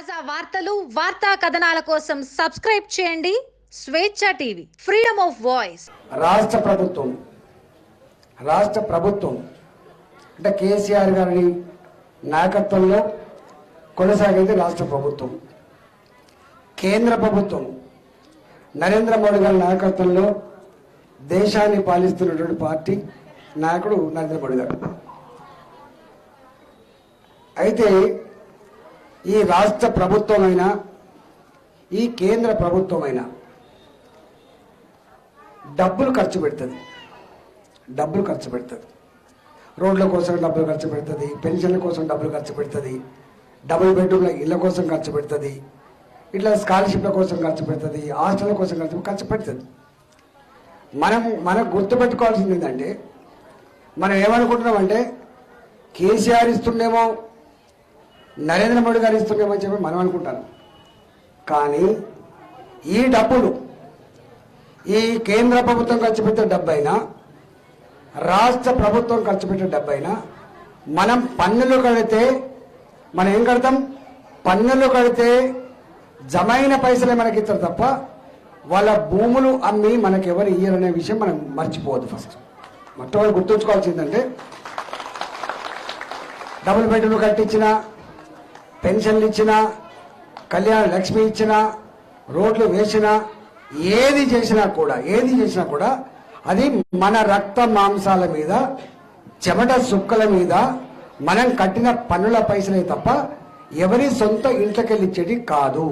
తాజా వార్తలు వార్తా కథనాల కోసం సబ్స్క్రైబ్ చేయండి. స్వేచ్ఛ టీవీ ఫ్రీడమ్ ఆఫ్ వాయిస్ రాష్ట్ర ప్రభుత్వం రాష్ట్ర ప్రభుత్వం అంటే కేసీఆర్ గారి నాయకత్వంలో కొనసాగేది రాష్ట్ర ప్రభుత్వం. కేంద్ర ప్రభుత్వం నరేంద్ర మోడీ గారి నాయకత్వంలో దేశాన్ని పాలిస్తున్నటువంటి పార్టీ నాయకుడు నరేంద్ర మోడీ గారు. అయితే ఈ రాష్ట్ర ప్రభుత్వమైనా ఈ కేంద్ర ప్రభుత్వమైనా డబ్బులు ఖర్చు పెడుతుంది. డబ్బులు ఖర్చు పెడుతుంది. రోడ్ల కోసం డబ్బులు ఖర్చు పెడుతుంది పెన్షన్ల కోసం డబ్బులు ఖర్చు పెడుతుంది డబుల్ బెడ్రూమ్ల ఇళ్ళ కోసం ఖర్చు పెడుతుంది ఇట్లా స్కాలర్షిప్ల కోసం ఖర్చు పెడుతుంది హాస్టల్ కోసం ఖర్చు ఖర్చు పెడుతుంది. మనం మనం గుర్తుపెట్టుకోవాల్సింది ఏంటంటే మనం ఏమనుకుంటున్నామంటే కేసీఆర్ ఇస్తుండేమో నరేంద్ర మోడీ గారు ఇస్తున్నామని చెప్పి మనం అనుకుంటాను. కానీ ఈ డబ్బులు ఈ కేంద్ర ప్రభుత్వం ఖర్చు పెట్టే డబ్బైనా రాష్ట్ర ప్రభుత్వం ఖర్చు పెట్టే డబ్బైనా మనం పన్నులు కడితే మనం ఏం కడతాం? పన్నులు కడితే జమైన పైసలే మనకి ఇస్తారు తప్ప వాళ్ళ భూములు అమ్మి మనకి ఎవరు విషయం మనం మర్చిపోవద్దు ఫస్ట్ మొట్టమొదటి గుర్తుంచుకోవాల్సిందంటే డబుల్ బెడ్రూమ్ కట్టించిన పెన్షన్లు ఇచ్చినా కళ్యాణ లక్ష్మి ఇచ్చినా రోడ్లు వేసినా ఏది చేసినా కూడా ఏది చేసినా కూడా అది మన రక్త మాంసాల మీద చెమట సుక్కల మీద మనం కట్టిన పన్నుల పైసలే తప్ప ఎవరి సొంత ఇంట్లోకెళ్ళిచ్చేది కాదు.